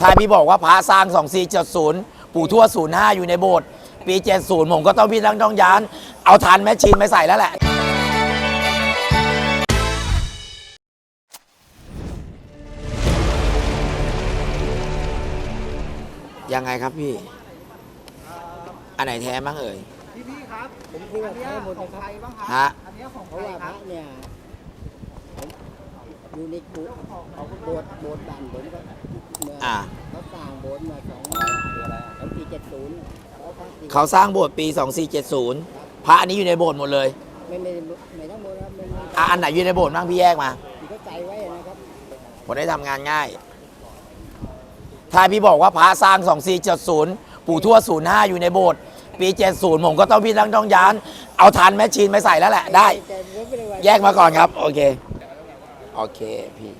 ถ้าพี่บอกว่าพระสร้าง 2470 ปู่ทั่ว05 อยู่ในโบสถ์ปี 70 ผมก็ต้องพี่ต้องต้องย้าน เอาทานแมชชีนไปใส่แล้วแหละ ยังไงครับพี่ อันไหนแท้บ้างเอ่ย พี่พี่ครับผมคิดว่าอันเนี้ยใช้หมขดองนะคใครรับ บ้างครัฮะ อันเนี้ยของเพใครราะว่าคพรัระบเนี่ยผมอยู่ในกุโบสถ์โบสถ์บ้านผมก็เมื่ ออ่าเขาสร้างโบสถ์มาสองสองปีเจ็ดศูนย์เขาพระสี่เขาสร้างโบสถ์ปี 2470 พระอันนี้อยู่ในโบสถ์หมดเลยไม่ไม่ไม่ทั้งหมดครับมันอะอันไหนอยู่ในโบสถ์บ้างพี่แยกมาที่เขาใจไว้นะครับผมได้ทำงานง่าย ถ้าพี่บอกว่าพระสร้าง 2470 ปู่ทั่ว05 อยู่ในโบสถ์ปี 70 ผมก็ต้องพี่ต้องต้องย้าน เอาทานแมชชีนไปใส่แล้วแหละได้ แต่ผมไม่ได้ว่าแยกมาก่อนครับ โอเค โอเคพี่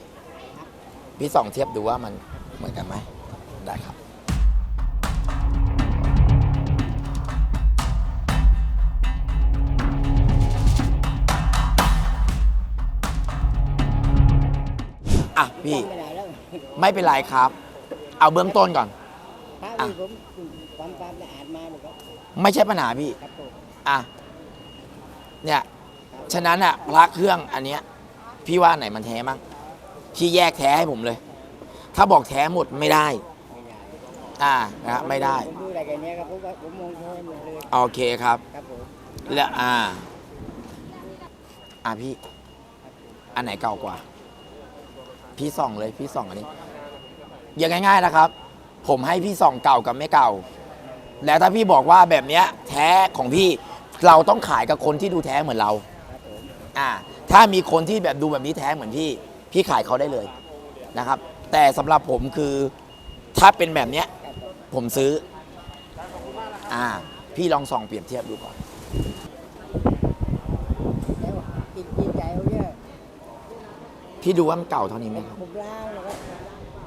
พี่ส่องเทียบดูว่ามัน เหมือนกันไหมได้ครับ อะพี่จำไม่ได้แล้วไม่เป็นไรครับ เอาเบื้องต้นก่อน พระอะที่ผมความความสะอาดมาหมดครับไม่ใช่ปัญหาพี่ ครับผมอะ เนี่ย ฉะนั้นอะพระเครื่องอันเนี้ย พี่ว่าไหนมันแท้มั้งพี่แยกแท้ให้ผมเลย ถ้าบอกแท้หมดไม่ได้ไม่ได้ อ่านะไม่ได้ ผมดูอะไรกันเนี้ยครับผมว่าผมมองแค่มเลย โอเคครับ ครับผมแล้วอ่า อ่าพี่ อันไหนเก่ากว่า พี่ส่องเลยพี่ส่องอันนี้อย่างง่ายๆนะครับ ผมให้พี่ส่องเก่ากับไม่เก่า แล้วถ้าพี่บอกว่าแบบเนี้ย แท้ของพี่เราต้องขายกับคนที่ดูแท้เหมือนเรา ครับผม อ่า ถ้ามีคนที่แบบดูแบบนี้แท้เหมือนพี่ พี่ขายเขาได้เลยนะครับ แต่สำหรับผมคือถ้าเป็นแบบเนี้ยผมซื้อ อ่า พี่ลองส่องเปรียบเทียบดูก่อน แล้วกินกินใจเขาเนี่ยพี่ดูว่ามันเก่าเท่านี้ไหมครับผมล้างนะครับ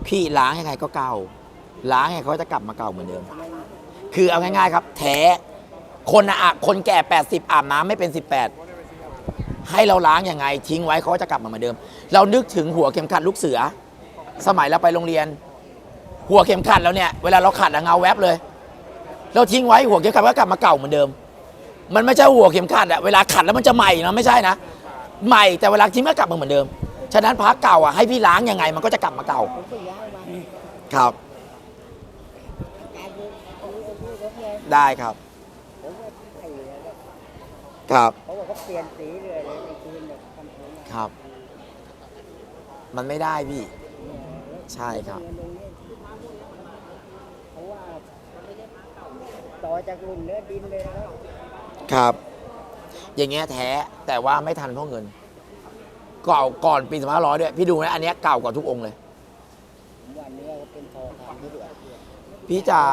พี่ล้างยังไงก็เก่า ล้างยังไงเขาจะกลับมาเก่าเหมือนเดิม คือเอาง่ายๆครับ แท้คนอะอะคนแก่ 80 อาบน้ำไม่เป็น 18 ให้เราล้างยังไง ทิ้งไว้เขาก็จะกลับมาเหมือนเดิม เรานึกถึงหัวเข็มขัดลูกเสือ สมัยเราไปโรงเรียน หัวเข็มขัดแล้วเนี่ยเวลาเราขัดอะเงาแวบเลย เราทิ้งไว้หัวเข็มขัดก็กลับมาเก่าเหมือนเดิม มันไม่ใช่หัวเข็มขัดอะเวลาขัดแล้วมันจะใหม่นะไม่ใช่นะใหม่แต่เวลาทิ้งก็กลับมาเหมือนเดิมฉะนั้นพระเก่าอะให้พี่ล้างยังไง มันก็จะกลับมาเก่า ครับได้ครับ ครับเขาบอกเขาเปลี่ยนสีเลยในคืนแบบทำผมครับ มันไม่ได้พี่ ใช่ครับเพราะว่าต่อจากรุ่นเนื้อดินเลยนะครับครับ อย่างเงี้ยแท้แต่ว่าไม่ทันเพราะเงินเก่าก่อนปีสองพันร้อยด้วย พี่ดูนะอันเนี้ยเก่ากว่าทุกองค์เลยผมว่าเนื้อเป็นทอทำที่ด้วยพี่จ๋า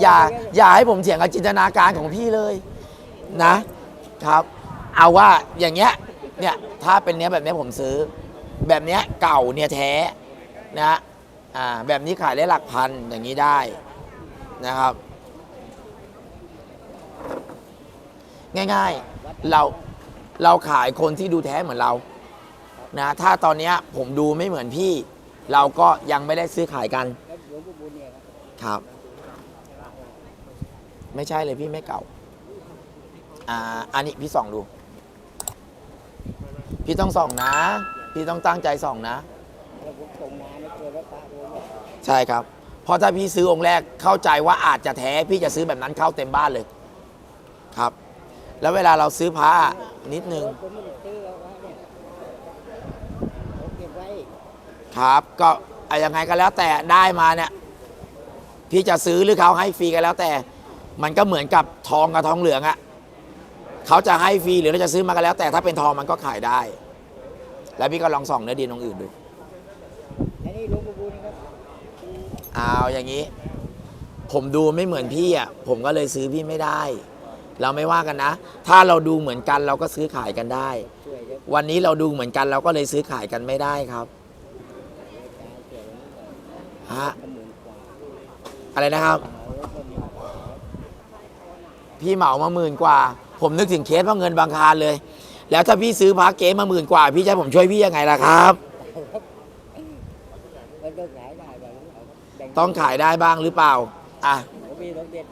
อย่าอย่าให้ผมเถียงกับจินตนาการของพี่เลยนะ ครับ เอาว่าอย่างเงี้ยเนี่ยถ้าเป็นเนี้ยแบบเนี้ยผมซื้อ แบบเนี้ยเก่าเนี่ยแท้นะอ่าแบบนี้ขายได้หลักพันอย่างนี้ได้นะครับ ง่ายๆเราเราขายคนที่ดูแท้เหมือนเรานะถ้าตอนเนี้ยผมดูไม่เหมือนพี่ เราก็ยังไม่ได้ซื้อขายกันครับครับไม่ใช่เลยพี่ไม่เก่าอ่าอันนี้พี่ส่องดู พี่ต้องส่องนะ พี่ต้องตั้งใจส่องนะ แล้วผมส่งมาไม่เจอแล้วปะผมเนี่ยใช่ครับ เพราะถ้าพี่ซื้อองค์แรกเข้าใจว่าอาจจะแท้พี่จะซื้อแบบนั้นเข้าเต็มบ้านเลย ครับ แล้วเวลาเราซื้อพระนิดนึงผมไม่ได้ซื้อแล้ววะเนี่ยผมเก็บไว้ครับ ก็อะยังไงก็แล้วแต่ได้มาเนี่ย พี่จะซื้อหรือเขาให้ฟรีก็แล้วแต่ มันก็เหมือนกับทองกับทองเหลืองอะเขาจะให้ฟรีหรือเราจะซื้อมาก็แล้วแต่ถ้าเป็นทองมันก็ขายได้ แล้วพี่ก็ลองส่องเนื้อดินองค์อื่นดูอันนี้หลวงปู่บุญครับเอาอย่างนี้ ผมดูไม่เหมือนพี่อะผมก็เลยซื้อพี่ไม่ได้ เราไม่ว่ากันนะ ถ้าเราดูเหมือนกันเราก็ซื้อขายกันได้ช่วยเดี๋ยววันนี้เราดูเหมือนกันเราก็เลยซื้อขายกันไม่ได้ครับการเกี่ยวกับฮะขมื่นกว่าอะไรนะครับเอาแล้วก็มีพี่เหมามาหมื่นกว่า ผมนึกถึงเคสเพราะเงินบางคารเลย แล้วถ้าพี่ซื้อพระเก๊มาหมื่นกว่า พี่จะให้ผมช่วยพี่ยังไงล่ะครับ มันก็ขายได้บ้าแบ่ต้องขายได้บ้างหรือเปล่า อะผมมีรถเด็ด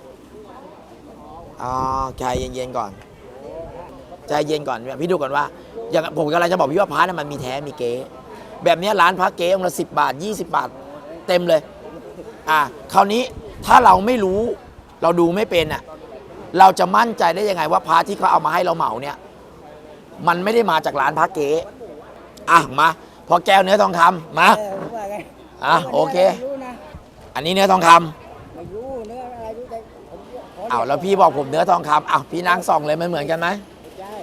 อ๋อใจเย็นๆก่อน ใจเย็นก่อนพี่ดูก่อนว่า อย่างผมกำลังจะบอกพี่ว่าพาระเนี่ยมันมีแท้มีเก๊แบบเนี้ยร้านพระเก๊องค์ละสิบบาท 20 บาท เต็มเลย อะคราวนี้ถ้าเราไม่รู้เราดูไม่เป็นอะ เราจะมั่นใจได้ยังไงว่าพาระที่เขาเอามาให้เราเหมาเนี่ย มันไม่ได้มาจากร้านพระเก๊อะมาพอแก้วเนื้อทองคำมาเออผมว่าไงอะโอเค ไม่รู้นะอันนี้เนื้อทองคำไม่รู้เนื้ออะไรรู้แต่ผมขอ้าวแล้วพี่บอกผมเนื้อทองคำอ้าวพี่นั่งส่องเลยมันเหมือนกันไหมใช่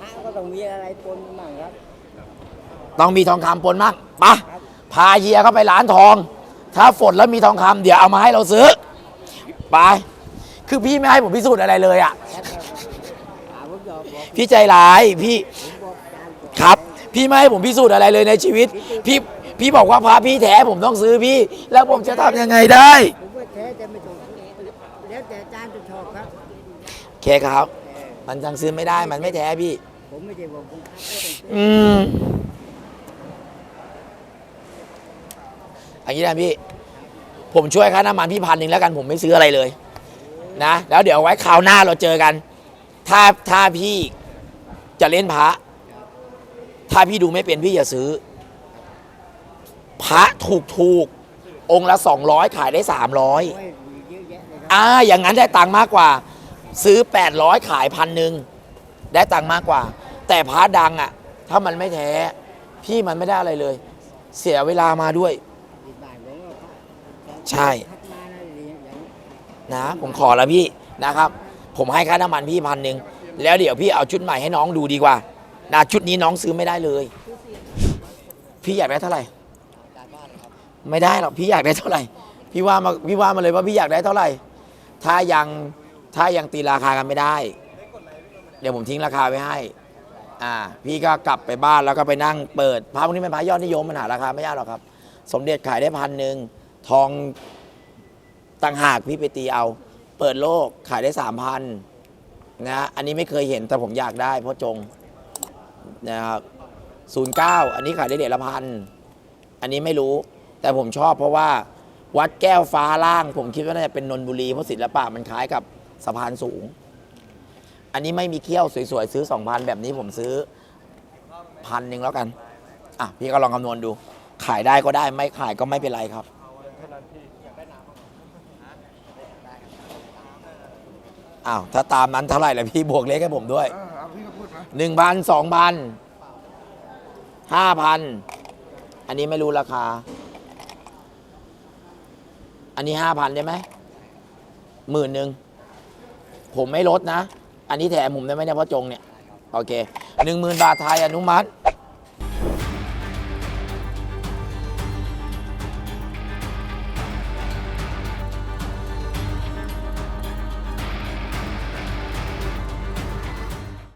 พระก็ต้องมีอะไรปนมั่งครับ ต้องมีทองคำปนมั่งปะพาเฮียเข้าไปร้านทอง ถ้าฝนแล้วมีทองคำเดี๋ยวเอามาให้เราซื้อ ไป คือพี่ไม่ให้ผมพิสูจน์อะไรเลยอะ ครับ พี่ใจร้ายพี่ผมบอกอาจารย์บอกครับ พี่ไม่ให้ผมพิสูจน์อะไรเลยในชีวิต พี่พี่บอกว่าพระพี่แท้ผมต้องซื้อพี่ แล้วผมจะทำยังไงได้ ผมว่าแท้จะไม่ถูกแล้วแต่อาจารย์จะชอบครับโอเคครับเออมันยังซื้อไม่ได้มันไม่แท้พี่ ผมไม่ได้บอกผมขายก็ต้องซื้ออืมอันนี้นะพี่ ผมช่วยค่าน้ำมันพี่พันหนึ่งแล้วกันผมไม่ซื้ออะไรเลย นะ แล้วเดี๋ยวไว้คราวหน้าเราเจอกัน ถ้าถ้าพี่ จะเล่นพระ ถ้าพี่ดูไม่เป็นพี่อย่าซื้อ พระถูกถูกๆองค์ละสองร้อยขายได้สามร้อยโอ้ยมีเยอะแยะเลยครับอ่าอย่างนั้นได้ตังค์มากกว่า ซื้อแปดร้อยขายพันหนึ่งได้ตังค์มากกว่า แต่พระดังอะ ถ้ามันไม่แท้ พี่มันไม่ได้อะไรเลย เสียเวลามาด้วยที่บ้านผมก็พระใช่ทักมานะอย่างอย่างนี้นะ ผมขอแล้วพี่นะครับ ผมให้ค่าน้ำมันพี่พันหนึ่ง แล้วเดี๋ยวพี่เอาชุดใหม่ให้น้องดูดีกว่านะชุดนี้น้องซื้อไม่ได้เลย พี่อยากได้เท่าไหร่ ไม่ได้หรอกพี่อยากได้เท่าไหร่ พี่ว่ามาพี่ว่ามาเลยว่าพี่อยากได้เท่าไหร่ ถ้ายังถ้ายังตีราคากันไม่ได้ เดี๋ยวผมทิ้งราคาไว้ให้อ่าพี่ก็กลับไปบ้านแล้วก็ไปนั่งเปิดพระพวกนี้เป็นพระยอดนิยมมันหาราคาไม่ยากหรอกครับ สมเด็จขายได้พันหนึ่งทองต่างหากพี่ไปตีเอา เปิดโลกขายได้สามพัน นะอันนี้ไม่เคยเห็นแต่ผมอยากได้เพราะจงนะครับศูนย์เก้าอันนี้ขายได้เดือนละพันอันนี้ไม่รู้ แต่ผมชอบเพราะว่าวัดแก้วฟ้าล่าง ผมคิดว่าน่าจะเป็นนนบุรีเพราะศิลปะมันคล้ายกับสะพานสูง อันนี้ไม่มีเขี้ยวสวยๆ ซื้อสองพันแบบนี้ผมซื้อพันหนึ่งแล้วกัน อะ พี่ก็ลองคำนวณดู ขายได้ก็ได้ไม่ขายก็ไม่เป็นไรครับ อ้าวถ้าตามนั้นเท่าไหร่ล่ะพี่บวกเลขให้ผมด้วย เออเอาพี่ก็พูดมาหนึ่งพันสองพันห้าพันอันนี้ไม่รู้ราคา อันนี้ห้าพันได้ไหมหมื่นหนึ่งผมไม่ลดนะ อันนี้แถมผมได้ไหมเนี่ยพ่อจงเนี่ย โอเคหนึ่งหมื่นบาทไทยอนุมัติ